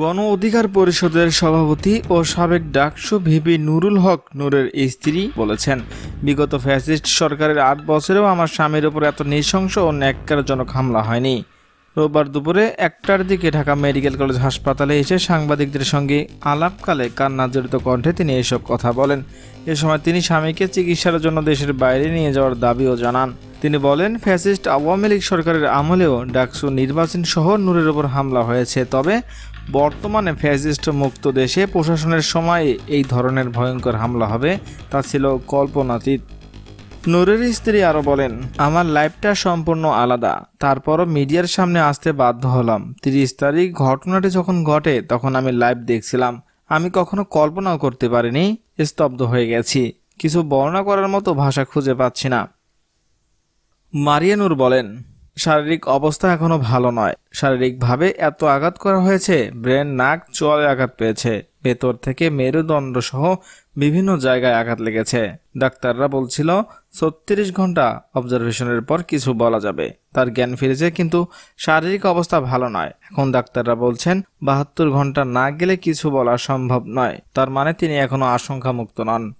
গণ অধিকার পরিষদের সভাপতি ও সাবেক ডাকসু ভিপি নুরুল হক নূরের স্ত্রী বলেছেন, বিগত ফ্যাসিস্ট সরকারের আট বছরেও আমার স্বামীর উপর এত নৃশংস ও ন্যাক্কারজনক হামলা হয়নি। রোববার দুপুরে একটার দিকে ঢাকা মেডিকেল কলেজ হাসপাতালে এসে সাংবাদিকদের সঙ্গে আলাপকালে কান্নাজড়িত কণ্ঠে তিনি এসব কথা বলেন। এ সময় তিনি স্বামীকে চিকিৎসার জন্য দেশের বাইরে নিয়ে যাওয়ার দাবিও জানান। তিনি বলেন, ফ্যাসিস্ট আওয়ামী লীগ সরকারের আমলেও ডাকসু নির্বাচন সহ নূরের ওপর হামলা হয়েছে। তবে বর্তমানে ফ্যাসিস্ট মুক্ত দেশে প্রশাসনের সময় এই ধরনের ভয়ঙ্কর হামলা হবে, তা ছিল কল্পনাতীত। নূরের স্ত্রী আরও বলেন, আমার লাইফটা সম্পূর্ণ আলাদা। তারপরও মিডিয়ার সামনে আসতে বাধ্য হলাম। তিরিশ তারিখ ঘটনাটি যখন ঘটে, তখন আমি লাইভ দেখছিলাম। আমি কখনো কল্পনাও করতে পারিনি, স্তব্ধ হয়ে গেছি। কিছু বর্ণনা করার মতো ভাষা খুঁজে পাচ্ছি না। মারিয়ানুর বলেন, শারীরিক অবস্থা এখনও ভালো নয়। শারীরিকভাবে এত আঘাত করা হয়েছে, ব্রেন, নাক, চোয়ালে আঘাত পেয়েছে। ভেতর থেকে মেরুদণ্ড সহ বিভিন্ন জায়গায় আঘাত লেগেছে। ডাক্তাররা বলছিল, ছত্রিশ ঘণ্টা অবজারভেশনের পর কিছু বলা যাবে। তার জ্ঞান ফিরেছে, কিন্তু শারীরিক অবস্থা ভালো নয়। এখন ডাক্তাররা বলছেন, বাহাত্তর ঘণ্টা না গেলে কিছু বলা সম্ভব নয়। তার মানে তিনি এখনও আশঙ্কামুক্ত নন।